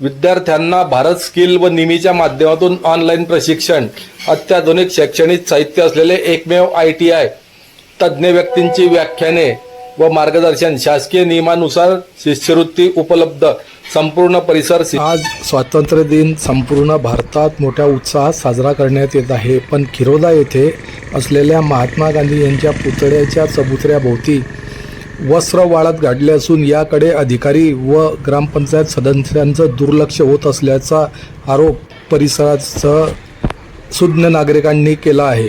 विद्यार्थ्यांना भारत स्किल व निमीच्या माध्यमातून ऑनलाईन प्रशिक्षण अत्याधुनिक शैक्षणिक साहित्य असलेले एकमेव आय टी आय तज्ज्ञ व्यक्तींची व्याख्याने व मार्गदर्शन शासकीय नियमानुसार शिष्यवृत्ती उपलब्ध संपूर्ण परिसर आज स्वातंत्र्य दिन संपूर्ण भारतात मोठ्या उत्साहात साजरा करण्यात येत आहे. पण खिरोदा येथे असलेल्या महात्मा गांधी यांच्या पुतळ्याच्या चबुतऱ्याभोवती वस्त्र वाळत गाडले असून याकडे अधिकारी व ग्रामपंचायत सदस्यांचं दुर्लक्ष होत असल्याचा आरोप परिसरासह सुज्ञ नागरिकांनी केला आहे.